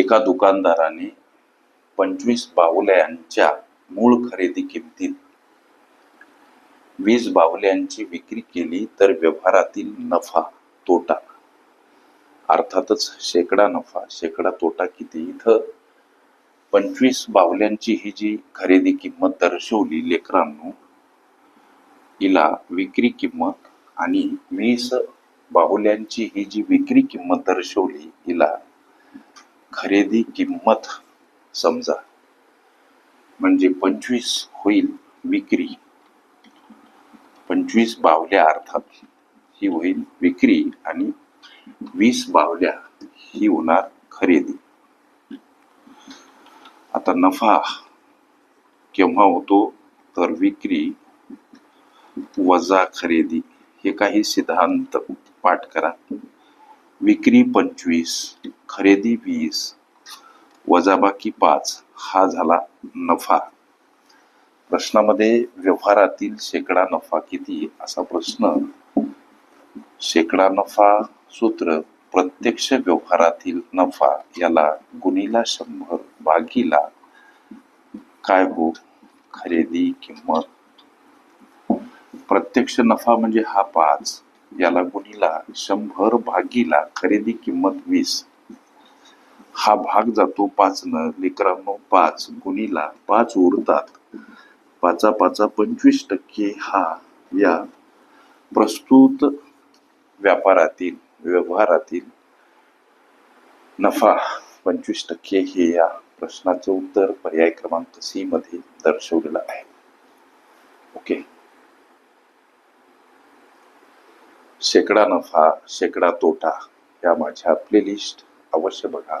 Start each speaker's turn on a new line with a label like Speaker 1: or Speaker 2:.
Speaker 1: एका दुकानदाराने पंचवीस बाहुल्यांच्या मूळ खरेदी किमतीत वीस बाहुल्यांची विक्री केली तर व्यवहारातील नफा तोटा अर्थातच शेकडा नफा शेकडा तोटा किती? इथं पंचवीस बाहुल्यांची ही जी खरेदी किंमत दर्शवली लेकरांनो हिला विक्री किंमत आणि वीस बाहुल्यांची ही जी विक्री किंमत दर्शवली हिला खरेदी किंमत समजा. म्हणजे पंचवीस होईल विक्री. पंचवीस बावल्या अर्थात ही होईल विक्री आणि वीस बावल्या ही होणार खरेदी. आता नफा केव्हा होतो तर विक्री वजा खरेदी हे काही सिद्धांत पाठ करा. विक्री पंचवीस खरेदी वीस वजाबाकी पाच हा झाला नफा. प्रश्नामध्ये व्यवहारातील शेकडा नफा किती? असा प्रश्न. शेकडा नफा सूत्र प्रत्यक्ष व्यवहारातील नफा याला गुणीला शंभर भागीला काय हो? खरेदी किंमत. प्रत्यक्ष नफा म्हणजे हा पाच याला गुणीला शंभर भागीला खरेदी किंमत वीस. हा भाग जातो पाच लेकरांनो पाच गुणीला पाच उरतात पाचा पाचा पंचवीस टक्के हा या प्रस्तुत व्यापारातील व्यवहारातील नफा पंचवीस टक्के हे या प्रश्नाचं उत्तर पर्याय क्रमांक सी मध्ये दर्शवलेलं आहे. ओके. शेकडा नफा शेकडा तोटा या माझ्या प्लेलिस्ट अवश्य बघा.